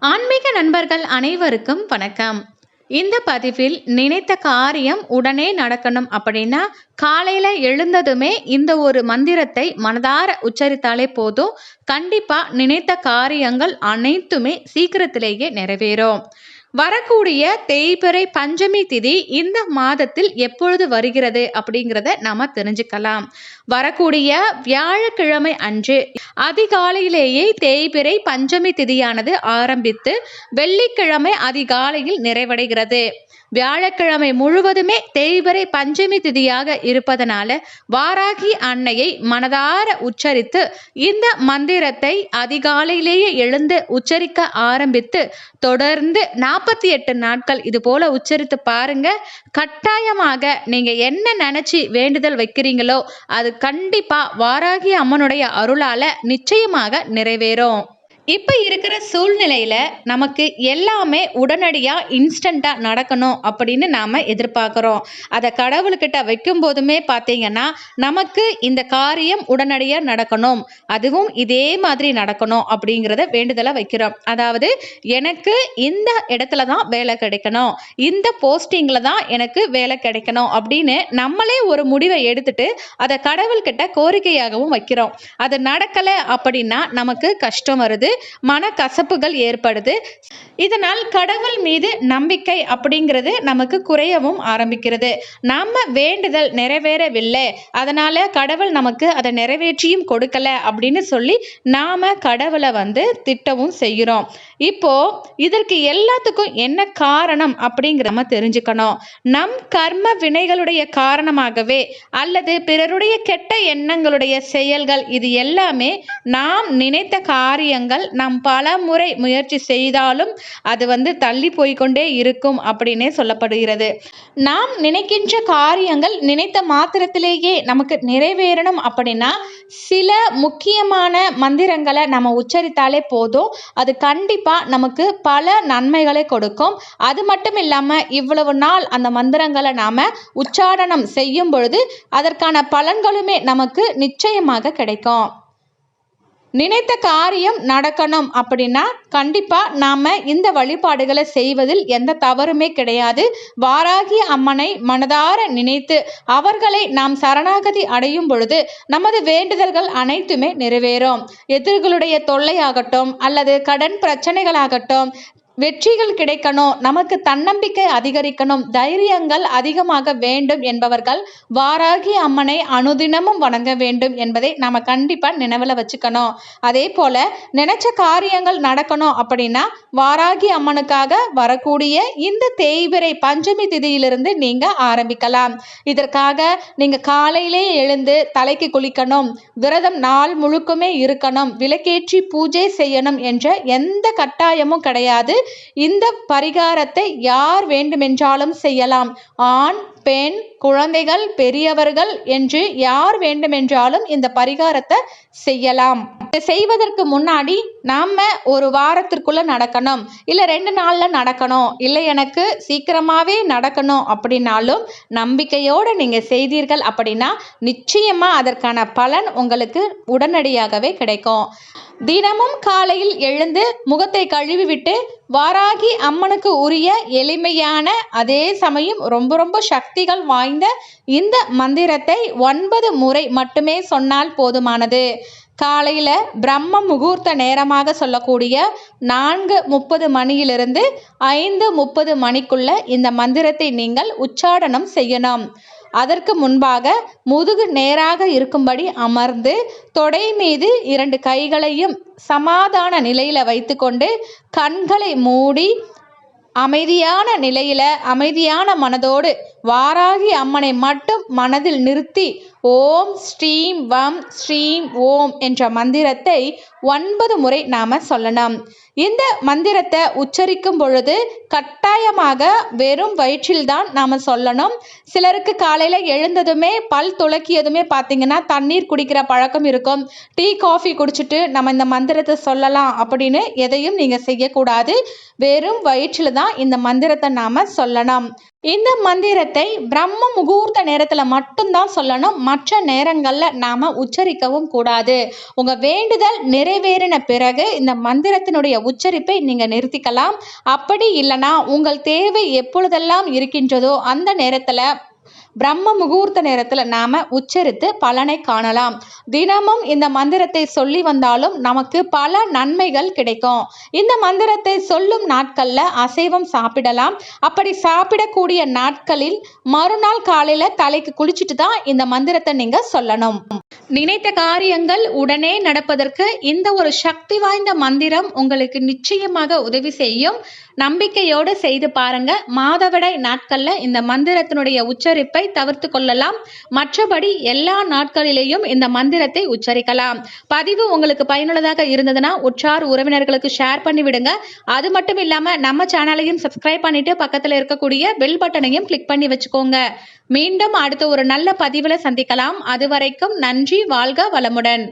ஆன்மீக நண்பர்கள் அனைவருக்கும் வணக்கம். இந்த பதிவில் நினைத்த காரியம் உடனே நடக்கணும் அப்படின்னா காலையில் எழுந்ததுமே இந்த ஒரு மந்திரத்தை மனதார உச்சரித்தாலே போதும். கண்டிப்பாக நினைத்த காரியங்கள் அனைத்துமே சீக்கிரத்திலேயே நிறைவேறும். வரக்கூடிய தேய்பிறை பஞ்சமி திதி இந்த மாதத்தில் எப்பொழுது வருகிறது அப்படிங்கிறத நாம தெரிஞ்சுக்கலாம். வரக்கூடிய வியாழக்கிழமை அன்று அதிகாலையிலேயே தேய்பிறை பஞ்சமி திதியானது ஆரம்பித்து வெள்ளிக்கிழமை அதிகாலையில் நிறைவடைகிறது. வியாழக்கிழமை முழுவதுமே தேய்பிறை பஞ்சமி திதியாக இருப்பதனால வாராகி அன்னையை மனதார உச்சரித்து இந்த மந்திரத்தை அதிகாலையிலேயே எழுந்து உச்சரிக்க ஆரம்பித்து தொடர்ந்து நாற்பத்தி எட்டு நாட்கள் இது போல உச்சரித்து பாருங்க. கட்டாயமாக நீங்க என்ன நினைச்சு வேண்டுதல் வைக்கிறீங்களோ அது கண்டிப்பா வாராகி அம்மனுடைய அருளால நிச்சயமாக நிறைவேறும். இப்போ இருக்கிற சூழ்நிலையில் நமக்கு எல்லாமே உடனடியாக இன்ஸ்டண்ட்டாக நடக்கணும் அப்படின்னு நாம் எதிர்பார்க்குறோம். அதை கடவுள்கிட்ட வைக்கும் போதுமே பார்த்தீங்கன்னா நமக்கு இந்த காரியம் உடனடியாக நடக்கணும். அதுவும் இதே மாதிரி நடக்கணும் அப்படிங்கிறத வேண்டுதலை வைக்கிறோம். அதாவது எனக்கு இந்த இடத்துல தான் வேலை கிடைக்கணும். இந்த போஸ்டிங்கில் தான் எனக்கு வேலை கிடைக்கணும் அப்படின்னு நம்மளே ஒரு முடிவை எடுத்துட்டு அதை கடவுள்கிட்ட கோரிக்கையாகவும் வைக்கிறோம். அது நடக்கலை அப்படின்னா நமக்கு கஷ்டம் வருது. மனக்கசப்புகள் ஏற்படுது. இதனால் கடவுள் மீது நம்பிக்கை அப்படிங்கிறது நமக்கு குறையவும் ஆரம்பிக்கிறது. நம்ம வேண்டுதல் நிறைவேறவில்லை. அதனால கடவுள் நமக்கு அதை நிறைவேற்றியும் கொடுக்கல அப்படின்னு சொல்லி நாம கடவுளை வந்து திட்டவும் செய்கிறோம். இப்போ இதற்கு எல்லாத்துக்கும் என்ன காரணம் அப்படிங்கிற நம்ம தெரிஞ்சுக்கணும். நம் கர்ம வினைகளுடைய காரணமாகவே அல்லது பிறருடைய கெட்ட எண்ணங்களுடைய செயல்கள் இது எல்லாமே நாம் நினைத்த காரியங்கள் நாம் பல முறை முயற்சி செய்தாலும் அது வந்து தள்ளி போய்கொண்டே இருக்கும் அப்படின்னே சொல்லப்படுகிறது. நாம் நினைக்கின்ற காரியங்கள் நினைத்த மாத்திரத்திலேயே நமக்கு நிறைவேறணும் அப்படின்னா சில முக்கியமான மந்திரங்களை நம்ம உச்சரித்தாலே போதும். அது கண்டிப்பாக நமக்கு பல நன்மைகளை கொடுக்கும். அது மட்டும் இல்லாமல் இவ்வளவு நாள் அந்த மந்திரங்களை நாம் உச்சாரணம் செய்யும் பொழுது அதற்கான பலன்களுமே நமக்கு நிச்சயமாக கிடைக்கும். நினைத்த காரியம் நடக்கணும் அப்படின்னா கண்டிப்பாக நாம் இந்த வழிபாடுகளை செய்வதில் எந்த தவறுமே கிடையாது. வாராகி அம்மனை மனதார நினைத்து அவர்களை நாம் சரணாகதி அடையும் பொழுது நமது வேண்டுதல்கள் அனைத்துமே நிறைவேறும். எதிர்களுடைய தொல்லையாகட்டும் அல்லது கடன் பிரச்சனைகளாகட்டும் வெற்றிகள் கிடைக்கணும். நமக்கு தன்னம்பிக்கை அதிகரிக்கணும். தைரியங்கள் அதிகமாக வேண்டும் என்பவர்கள் வாராகி அம்மனை அனுதினமும் வணங்க வேண்டும் என்பதை நாம் கண்டிப்பாக நினைவில் வச்சுக்கணும். அதே போல் நினச்ச காரியங்கள் நடக்கணும் அப்படின்னா வாராகி அம்மனுக்காக வரக்கூடிய இந்த தேய்பிரை பஞ்சமி திதியிலிருந்து நீங்கள் ஆரம்பிக்கலாம். இதற்காக நீங்கள் காலையிலே எழுந்து தலைக்கு குளிக்கணும். விரதம் நாள் முழுக்குமே இருக்கணும். விளக்கேற்றி பூஜை செய்யணும் என்ற எந்த கட்டாயமும் கிடையாது. இந்த பரிகாரத்தை யார் வேண்டுமென்றாலும் செய்யலாம். ஆண் பெண் குழந்தைகள் பெரியவர்கள் என்று யார் வேண்டுமென்றாலும் இந்த பரிகாரத்தை செய்யலாம். இதை செய்வதற்கு முன்னாடி நாம ஒரு வாரத்திற்குள்ள நடக்கணும். இல்லை ரெண்டு நாளில் நடக்கணும். இல்லை எனக்கு சீக்கிரமாகவே நடக்கணும் அப்படின்னாலும் நம்பிக்கையோடு நீங்கள் செய்தீர்கள் அப்படின்னா நிச்சயமாக அதற்கான பலன் உங்களுக்கு உடனடியாகவே கிடைக்கும். தினமும் காலையில் எழுந்து முகத்தை கழுவிவிட்டு வாராகி அம்மனுக்கு உரிய எளிமையான அதே சமயம் ரொம்ப ரொம்ப சக்தி சக்திகள் வாய்ந்த இந்த மந்திரத்தை ஒன்பது முறை மட்டுமே சொன்னால் போதுமானது. காலையில் பிரம்ம முகூர்த்த நேரமாக சொல்லக்கூடிய நான்கு முப்பது மணியிலிருந்து ஐந்து முப்பது மணிக்குள்ள இந்த மந்திரத்தை நீங்கள் உச்சாடனம் செய்யணும். அதற்கு முன்பாக முதுகு நேராக இருக்கும்படி அமர்ந்து தொடை மீது இரண்டு கைகளையும் சமாதான நிலையில் வைத்துக்கொண்டு கண்களை மூடி அமைதியான நிலையில் அமைதியான மனதோடு வாராகி அம்மனை மட்டும் மனதில் நிறுத்தி ஓம் ஸ்ரீம் வம் ஸ்ரீம் ஓம் என்ற மந்திரத்தை ஒன்பது முறை நாம் சொல்லணும் இந்த மந்திரத்தை உச்சரிக்கும் பொழுது கட்டாயமாக வெறும் வயிற்றில்தான் நாம் சொல்லணும். சிலருக்கு காலையில் எழுந்ததுமே பல் துளக்கியதுமே பார்த்தீங்கன்னா தண்ணீர் குடிக்கிற பழக்கம் இருக்கும். டீ காஃபி குடிச்சிட்டு நம்ம இந்த மந்திரத்தை சொல்லலாம் அப்படின்னு எதையும் நீங்கள் செய்யக்கூடாது. வெறும் வயிற்றில் தான் இந்த மந்திரத்தை நாம் சொல்லணும். இந்த மந்திரத்தை பிரம்ம முகூர்த்த நேரத்தில் மட்டும்தான் சொல்லணும். மற்ற நேரங்களில் நாம் உச்சரிக்கவும் கூடாது. உங்கள் வேண்டுதல் நிறைவேறின பிறகு இந்த மந்திரத்தினுடைய உச்சரிப்பை நீங்கள் நிறுத்திக்கலாம். அப்படி இல்லைன்னா உங்கள் தேவை எப்பொழுதெல்லாம் இருக்கின்றதோ அந்த நேரத்தில் பிரம்ம முகூர்த்த நேரத்துல நாம உச்சரித்து பலனை காணலாம். தினமும் இந்த மந்திரத்தை சொல்லி வந்தாலும் நமக்கு பல நன்மைகள் கிடைக்கும். இந்த மந்திரத்தை சொல்லும் நாட்கள்ல அசைவம் சாப்பிடலாம். அப்படி சாப்பிடக்கூடிய நாட்களில் மறுநாள் காலையில தலைக்கு குளிச்சுட்டு தான் இந்த மந்திரத்தை நீங்க சொல்லணும். நினைத்த காரியங்கள் உடனே நடப்பதற்கு இந்த ஒரு சக்தி வாய்ந்த மந்திரம் உங்களுக்கு நிச்சயமாக உதவி செய்யும். நம்பிக்கையோடு செய்து பாருங்க. மாதவிடாய் நாட்கள்ல இந்த மந்திரத்தினுடைய உச்சரிப்பை தவிர்த்து கொள்ளலாம். மற்றபடி எல்லா நாட்களிலேயும் இந்த மந்திரத்தை உச்சரிக்கலாம். பதிவு உங்களுக்கு பயனுள்ளதாக இருந்ததுன்னா உற்றார் உறவினர்களுக்கு ஷேர் பண்ணி விடுங்க. அது மட்டும் இல்லாம நம்ம சேனலையும் சப்ஸ்கிரைப் பண்ணிட்டு பக்கத்துல இருக்கக்கூடிய பெல் பட்டனையும் கிளிக் பண்ணி வச்சுக்கோங்க. மீண்டும் அடுத்த ஒரு நல்ல பதிவுல சந்திக்கலாம். அது வரைக்கும் நன்றி வாழ்க வளமுடன்.